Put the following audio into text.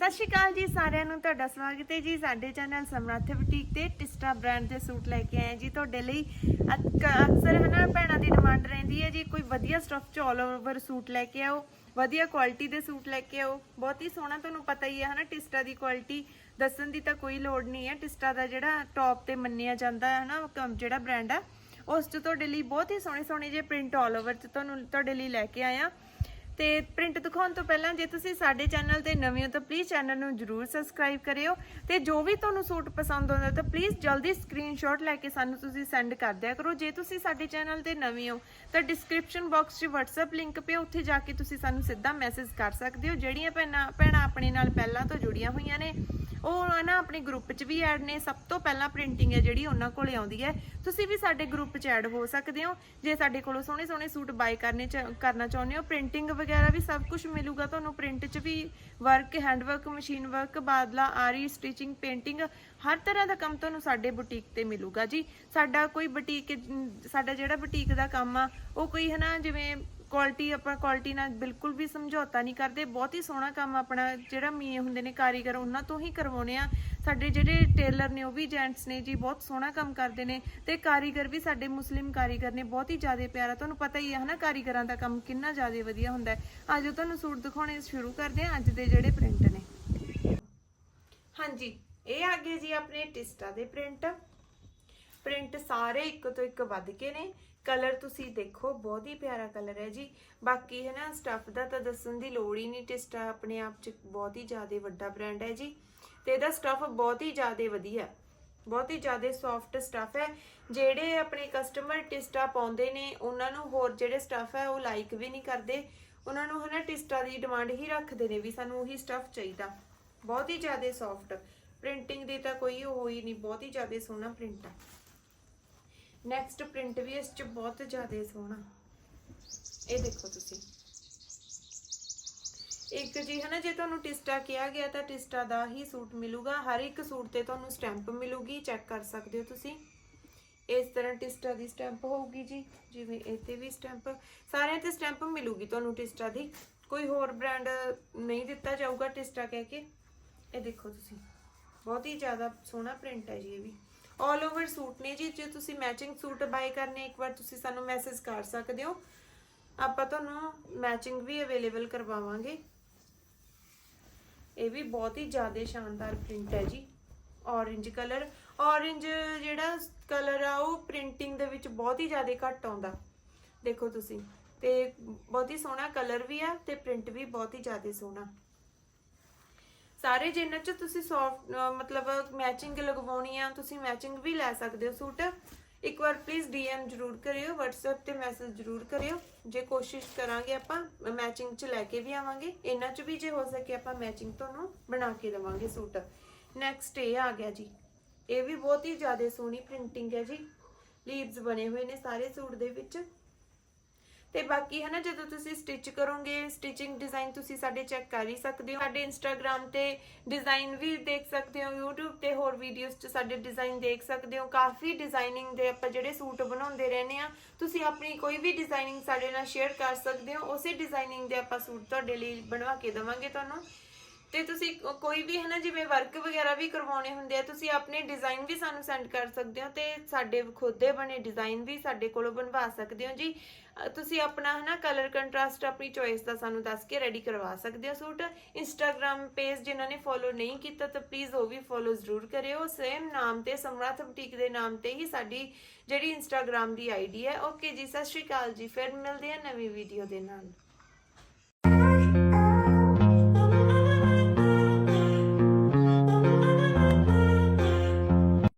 ਸਤਿ ਸ਼੍ਰੀ ਅਕਾਲ ਜੀ ਸਾਰਿਆਂ ਨੂੰ, ਤੁਹਾਡਾ ਸਵਾਗਤ ਹੈ ਜੀ ਸਾਡੇ ਚੈਨਲ ਸਮਰੱਥ ਬੁਟੀਕ ਤੇ ਟਿਸਟਾ ਬ੍ਰਾਂਡ ਦੇ ਸੂਟ ਲੈ ਕੇ ਆਏ ਜੀ। ਤੁਹਾਡੇ ਲਈ ਅਕ- ਅਕਸਰ ਹਨਾ ਭੈਣਾਂ ਦੀ ਡਿਮਾਂਡ ਰਹਿੰਦੀ ਹੈ ਜੀ। ਕੋਈ ਵਧੀਆ ਸਟਫ ਚ ਆਲ ਓਵਰ ਸੂਟ ਲੈ ਕੇ ਆਓ, ਵਧੀਆ ਕੁਆਲਿਟੀ ਦੇ ਸੂਟ ਲੈ ਕੇ ਆਓ। ਬਹੁਤ ਹੀ ਸੋਹਣਾ ਤੁਹਾਨੂੰ ਪਤਾ ਹੀ ਹੈ ਹਨਾ, ਟਿਸਟਾ ਦੀ ਕੁਆਲਿਟੀ ਦੱਸਣ ਦੀ ਤਾਂ ਕੋਈ ਲੋੜ ਨਹੀਂ ਹੈ। ਟਿਸਟਾ ਦਾ ਜਿਹੜਾ ਟੌਪ ਤੇ ਮੰਨਿਆ ਜਾਂਦਾ ਹੈ ਹਨਾ ਜਿਹੜਾ ਬ੍ਰਾਂਡ ਆ, ਉਸ ਚ ਤੁਹਾਡੇ ਲਈ ਬਹੁਤ ਹੀ ਸੋਹਣੇ ਸੋਹਣੇ ਜਿਹੇ ਪ੍ਰਿੰਟ ਆਲ ਓਵਰ ਚ ਤੁਹਾਨੂੰ, ਤੁਹਾਡੇ ਲਈ ਲੈ ਕੇ ਆਇਆ ਤੇ ਪ੍ਰਿੰਟ ਦਿਖਾਉਣ ਤੋਂ ਪਹਿਲਾਂ ਜੇ ਤੁਸੀਂ ਸਾਡੇ ਚੈਨਲ ਤੇ ਨਵੇਂ ਹੋ ਤਾਂ ਪਲੀਜ਼ ਚੈਨਲ ਨੂੰ ਜਰੂਰ ਸਬਸਕ੍ਰਾਈਬ ਕਰਿਓ ਤੇ ਜੋ ਵੀ ਤੁਹਾਨੂੰ ਸੂਟ ਪਸੰਦ ਆਉਂਦਾ ਤਾਂ ਪਲੀਜ਼ ਜਲਦੀ ਸਕਰੀਨਸ਼ਾਟ ਲੈ ਕੇ ਸਾਨੂੰ ਤੁਸੀਂ ਸੈਂਡ ਕਰ ਦਿਆ ਕਰੋ। ਜੇ ਤੁਸੀਂ ਸਾਡੇ ਚੈਨਲ ਤੇ ਨਵੇਂ ਹੋ ਤਾਂ ਡਿਸਕ੍ਰਿਪਸ਼ਨ ਬਾਕਸ 'ਚ WhatsApp ਲਿੰਕ ਪਿਆ, ਉੱਥੇ ਜਾ ਕੇ ਤੁਸੀਂ ਸਾਨੂੰ ਸਿੱਧਾ ਮੈਸੇਜ ਕਰ ਸਕਦੇ ਹੋ। ਜਿਹੜੀਆਂ ਭੈਣਾਂ ਭੈਣਾਂ ਆਪਣੇ ਨਾਲ ਪਹਿਲਾਂ ਤੋਂ ਜੁੜੀਆਂ ਹੋਈਆਂ ਨੇ ਉਹ ਨਾ ਆਪਣੇ ਗਰੁੱਪ 'ਚ ਵੀ ਐਡ ਨੇ, ਸਭ ਤੋਂ ਪਹਿਲਾਂ ਪ੍ਰਿੰਟਿੰਗ ਹੈ ਜਿਹੜੀ ਉਹਨਾਂ ਕੋਲੇ ਆਉਂਦੀ ਹੈ। ਤੁਸੀਂ ਵੀ ਸਾਡੇ ਗਰੁੱਪ 'ਚ ਐਡ ਹੋ ਸਕਦੇ ਹੋ। ਜੇ ਸਾਡੇ ਕੋਲੋਂ ਸੋਹਣੇ ਸੋਹਣੇ ਸੂਟ ਬਾਈ ਕਰਨੇ ਕਰਨਾ ਚਾਹੁੰਦੇ ਹੋ ਪ੍ਰਿੰਟਿੰਗ ਵਗੈਰਾ ਵੀ ਸਭ ਕੁਝ ਮਿਲੂਗਾ ਤੁਹਾਨੂੰ। ਪ੍ਰਿੰਟ 'ਚ ਵੀ work hand work machine work badla, ਆਰੀ ਸਟਿਚਿੰਗ ਪੇਂਟਿੰਗ ਹਰ ਤਰ੍ਹਾਂ ਦਾ ਕੰਮ ਤੁਹਾਨੂੰ ਸਾਡੇ ਬੁਟੀਕ ਤੇ ਮਿਲੂਗਾ ਜੀ। ਸਾਡਾ ਕੋਈ ਬੁਟੀਕ ਸਾਡਾ ਜਿਹੜਾ ਬੁਟੀਕ ਦਾ ਕੰਮ ਆ, ਉਹ ਕੋਈ ਹਨਾ, ਜਿਵੇਂ ਕੁਆਲਿਟੀ ਆਪਾਂ ਕੁਆਲਿਟੀ ਨਾਲ ਬਿਲਕੁਲ ਵੀ ਸਮਝੌਤਾ ਨਹੀਂ ਕਰਦੇ। ਬਹੁਤ ਹੀ ਸੋਹਣਾ ਕੰਮ ਆਪਣਾ ਜਿਹੜਾ ਮੀਏ ਹੁੰਦੇ ਨੇ ਕਾਰੀਗਰ, ਉਹਨਾਂ ਤੋਂ ਹੀ ਕਰਵਾਉਨੇ ਆ ਸਾਡੇ ਜਿਹੜੇ ਟੇਲਰ ਨੇ ਉਹ ਵੀ ਜੈਂਟਸ ਨੇ ਜੀ, ਬਹੁਤ ਸੋਹਣਾ ਕੰਮ ਕਰਦੇ ਨੇ ਤੇ ਕਾਰੀਗਰ ਵੀ ਸਾਡੇ ਮੁਸਲਿਮ ਕਾਰੀਗਰ ਨੇ, ਬਹੁਤ ਹੀ ਜ਼ਿਆਦਾ ਪਿਆਰਾ। ਤੁਹਾਨੂੰ ਪਤਾ ਹੀ ਹੈ ਹਨਾ, ਕਾਰੀਗਰਾਂ ਦਾ ਕੰਮ ਕਿੰਨਾ ਜ਼ਿਆਦਾ ਵਧੀਆ ਹੁੰਦਾ ਹੈ। ਅੱਜ ਤੁਹਾਨੂੰ ਸੂਟ ਦਿਖਾਉਣੇ ਸ਼ੁਰੂ ਕਰਦੇ ਆ ਅੱਜ ਦੇ ਜਿਹੜੇ ਪ੍ਰਿੰਟ ਨੇ। ਹਾਂਜੀ, ਇਹ ਆ ਗਏ ਜੀ ਆਪਣੇ ਟਿਸਟਾ ਦੇ ਪ੍ਰਿੰਟ ਪ੍ਰਿੰਟ ਸਾਰੇ ਇੱਕ ਤੋਂ ਇੱਕ ਵੱਧ ਕੇ ਨੇ। ਕਲਰ ਤੁਸੀਂ ਦੇਖੋ, ਬਹੁਤ ਹੀ ਪਿਆਰਾ ਕਲਰ ਹੈ ਜੀ। ਬਾਕੀ ਹੈ ਨਾ ਸਟੱਫ ਦਾ ਤਾਂ ਦੱਸਣ ਦੀ ਲੋੜ ਹੀ ਨਹੀਂ, ਟਿਸਟਾ ਆਪਣੇ ਆਪ ਚ ਬਹੁਤ ਹੀ ਜ਼ਿਆਦਾ ਵੱਡਾ ਬ੍ਰਾਂਡ ਹੈ ਜੀ। ਤੇ ਇਹਦਾ ਸਟੱਫ ਬਹੁਤ ਹੀ ਜ਼ਿਆਦਾ ਵਧੀਆ, ਬਹੁਤ ਹੀ ਜ਼ਿਆਦਾ ਸੌਫਟ ਸਟੱਫ ਹੈ। ਜਿਹੜੇ ਆਪਣੇ ਕਸਟਮਰ ਟਿਸਟਾ ਪਾਉਂਦੇ ਨੇ, ਉਹਨਾਂ ਨੂੰ ਹੋਰ ਜਿਹੜੇ ਸਟੱਫ ਹੈ, ਉਹ ਲਾਈਕ ਵੀ ਨਹੀਂ ਕਰਦੇ। ਉਹਨਾਂ ਨੂੰ ਹਨਾ ਟਿਸਟਾ ਦੀ ਡਿਮਾਂਡ ਹੀ ਰੱਖਦੇ ਨੇ ਵੀ ਸਾਨੂੰ ਉਹੀ ਸਟੱਫ ਚਾਹੀਦਾ। ਬਹੁਤ ਹੀ ਜ਼ਿਆਦਾ ਸੌਫਟ ਪ੍ਰਿੰਟਿੰਗ ਦੀ ਤਾਂ ਕੋਈ ਉਹ ਹੀ ਨਹੀਂ, ਬਹੁਤ ਹੀ ਜ਼ਿਆਦਾ ਸੋਹਣਾ ਪ੍ਰਿੰਟ ਹੈ। ਨੈਕਸਟ ਪ੍ਰਿੰਟ ਵੀ ਇਸ ਚ ਬਹੁਤ ਜ਼ਿਆਦਾ ਸੋਹਣਾ। ਇਹ ਦੇਖੋ ਤੁਸੀਂ। ਇੱਕ ਜੀ ਹਨਾ, ਜੇ ਤੁਹਾਨੂੰ ਟਿਸਟਾ ਕਿਹਾ ਗਿਆ ਤਾਂ ਟਿਸਟਾ ਦਾ ਹੀ ਸੂਟ ਮਿਲੂਗਾ। ਹਰ ਇੱਕ ਸੂਟ ਤੇ ਤੁਹਾਨੂੰ ਸਟੈਂਪ ਮਿਲੂਗੀ, ਚੈੱਕ ਕਰ ਸਕਦੇ ਹੋ ਤੁਸੀਂ। ਇਸ ਤਰ੍ਹਾਂ ਟਿਸਟਾ ਦੀ ਸਟੈਂਪ ਹੋਊਗੀ ਜੀ, ਜਿਵੇਂ ਇਹ ਤੇ ਵੀ ਸਟੈਂਪ। ਸਾਰਿਆਂ ਤੇ ਸਟੈਂਪ ਮਿਲੂਗੀ ਤੁਹਾਨੂੰ ਟਿਸਟਾ ਦੀ। ਕੋਈ ਹੋਰ ਬ੍ਰਾਂਡ ਨਹੀਂ ਦਿੱਤਾ ਜਾਊਗਾ ਟਿਸਟਾ ਕਹਿ ਕੇ। ਇਹ ਦੇਖੋ ਤੁਸੀਂ। ਬਹੁਤ ਹੀ ਜ਼ਿਆਦਾ ਸੋਹਣਾ ਪ੍ਰਿੰਟ ਹੈ ਜੀ ਇਹ ਵੀ। ਆਲ ਓਵਰ ਸੂਟ ਨੇ ਜੀ। ਜੇ ਤੁਸੀਂ ਮੈਚਿੰਗ ਸੂਟ ਬਾਈ ਕਰਨੇ, ਇੱਕ ਵਾਰ ਤੁਸੀਂ ਸਾਨੂੰ ਮੈਸੇਜ ਕਰ ਸਕਦੇ ਹੋ। ਆਪਾਂ ਤੁਹਾਨੂੰ ਮੈਚਿੰਗ ਵੀ ਅਵੇਲੇਬਲ ਕਰਵਾਵਾਂਗੇ। ਇਹ ਵੀ ਬਹੁਤ ਹੀ ਜ਼ਿਆਦਾ ਸ਼ਾਨਦਾਰ ਪ੍ਰਿੰਟ ਹੈ ਜੀ। Orange ਕਲਰ orange ਜਿਹੜਾ ਕਲਰ ਆ, ਉਹ ਪ੍ਰਿੰਟਿੰਗ ਦੇ ਵਿੱਚ ਬਹੁਤ ਹੀ ਜ਼ਿਆਦਾ ਘੱਟ ਆਉਂਦਾ। ਦੇਖੋ ਤੁਸੀਂ। ਤੇ ਬਹੁਤ ਹੀ ਸੋਹਣਾ ਕਲਰ ਵੀ ਆ ਤੇ ਪ੍ਰਿੰਟ ਵੀ ਬਹੁਤ ਹੀ ਜ਼ਿਆਦਾ ਸੋਹਣਾ। ਸਾਰੇ ਜਿਨ੍ਹਾਂ ਚ ਤੁਸੀਂ ਸੌਫਟ ਮਤਲਬ ਮੈਚਿੰਗ ਲਗਵਾਉਣੀ ਆ, ਤੁਸੀਂ ਮੈਚਿੰਗ ਵੀ ਲੈ ਸਕਦੇ ਹੋ ਸੂਟ। ਇੱਕ ਵਾਰ ਪਲੀਜ਼ ਡੀਐਮ ਜਰੂਰ ਕਰਿਓ, WhatsApp ਤੇ ਮੈਸੇਜ ਜਰੂਰ ਕਰਿਓ। ਜੇ ਕੋਸ਼ਿਸ਼ ਕਰਾਂਗੇ ਆਪਾਂ ਮੈਚਿੰਗ ਚ ਲੈ ਕੇ ਵੀ ਆਵਾਂਗੇ। ਇਹਨਾਂ ਚ ਵੀ ਜੇ ਹੋ ਸਕੇ ਆਪਾਂ ਮੈਚਿੰਗ ਤੁਹਾਨੂੰ ਬਣਾ ਕੇ ਦੇਵਾਂਗੇ ਸੂਟ। ਨੈਕਸਟ ਇਹ ਆ ਗਿਆ ਜੀ। ਇਹ ਵੀ ਬਹੁਤ ਹੀ ਜ਼ਿਆਦਾ ਸੋਹਣੀ ਪ੍ਰਿੰਟਿੰਗ ਹੈ ਜੀ। ਲੀਵਸ ਬਣੇ ਹੋਏ ਨੇ ਸਾਰੇ ਸੂਟ ਦੇ ਵਿੱਚ। ਤੇ ਬਾਕੀ ਹੈ ਨਾ ਜਦੋਂ ਤੁਸੀਂ ਸਟਿਚ ਕਰੋਗੇ ਸਟਿਚਿੰਗ ਡਿਜ਼ਾਈਨ ਤੁਸੀਂ ਸਾਡੇ ਚੈੱਕ ਕਰ ਹੀ ਸਕਦੇ ਹੋ। ਸਾਡੇ ਇੰਸਟਾਗ੍ਰam ਤੇ ਡਿਜ਼ਾਈਨ ਵੀ ਦੇਖ ਸਕਦੇ ਹੋ, YouTube ਤੇ ਹੋਰ ਵੀਡੀਓਜ਼ 'ਚ ਸਾਡੇ ਡਿਜ਼ਾਈਨ ਦੇਖ ਸਕਦੇ ਹੋ। ਕਾਫੀ ਡਿਜ਼ਾਈਨਿੰਗ ਦੇ ਆਪਾਂ ਜਿਹੜੇ ਸੂਟ ਬਣਾਉਂਦੇ ਰਹਿੰਦੇ ਆ ਤੁਸੀਂ ਆਪਣੀ ਕੋਈ ਵੀ ਡਿਜ਼ਾਈਨਿੰਗ ਸਾਡੇ ਨਾਲ ਸ਼ੇਅਰ ਕਰ ਸਕਦੇ ਹੋ। ਉਸੇ ਡਿਜ਼ਾਈਨਿੰਗ ਦੇ ਆਪਾਂ ਸੂਟ ਤੁਹਾਡੇ ਲਈ ਬਣਵਾ ਕੇ ਦੇਵਾਂਗੇ ਤੁਹਾਨੂੰ। ਤੇ ਤੁਸੀਂ ਕੋਈ ਵੀ ਹੈ ਨਾ, ਜਿਵੇਂ ਵਰਕ ਵਗੈਰਾ ਵੀ ਕਰਵਾਉਣੇ ਹੁੰਦੇ ਆ, ਤੁਸੀਂ ਆਪਣੇ ਡਿਜ਼ਾਈਨ ਵੀ ਸਾਨੂੰ ਸੈਂਡ ਕਰ ਸਕਦੇ ਹੋ ਤੇ ਸਾਡੇ ਖੁਦ ਦੇ ਬਣੇ ਡਿਜ਼ਾਈਨ ਵੀ ਸਾਡੇ ਕੋਲੋਂ ਬਣਵਾ ਸਕਦੇ ਹੋ ਜੀ। ਤੁਸੀਂ ਆਪਣਾ ਹੈ ਨਾ ਕਲਰ ਕੰਟਰਾਸਟ ਆਪਣੀ ਚੋਇਸ ਦਾ ਸਾਨੂੰ ਦੱਸ ਕੇ ਰੈਡੀ ਕਰਵਾ ਸਕਦੇ ਹੋ ਸੂਟ। ਇੰਸਟਾਗ੍ਰam ਪੇਜ ਜਿਨ੍ਹਾਂ ਨੇ ਫੋਲੋ ਨਹੀਂ ਕੀਤਾ ਤਾਂ ਪਲੀਜ਼ ਉਹ ਵੀ ਫੋਲੋ ਜ਼ਰੂਰ ਕਰਿਓ। ਸੇਮ ਨਾਮ ਤੇ ਸਮਰੱਥ ਬੁਟੀਕ ਦੇ ਨਾਮ ਤੇ ਹੀ ਸਾਡੀ ਜਿਹੜੀ ਇੰਸਟਾਗ੍ਰam ਦੀ ਆਈਡੀ ਹੈ। ਓਕੇ ਜੀ, ਸਤਿ ਸ਼੍ਰੀ ਅਕਾਲ ਜੀ, ਫਿਰ ਮਿਲਦੇ ਹਾਂ ਨਵੀਂ ਵੀਡੀਓ ਦੇ ਨਾਲ।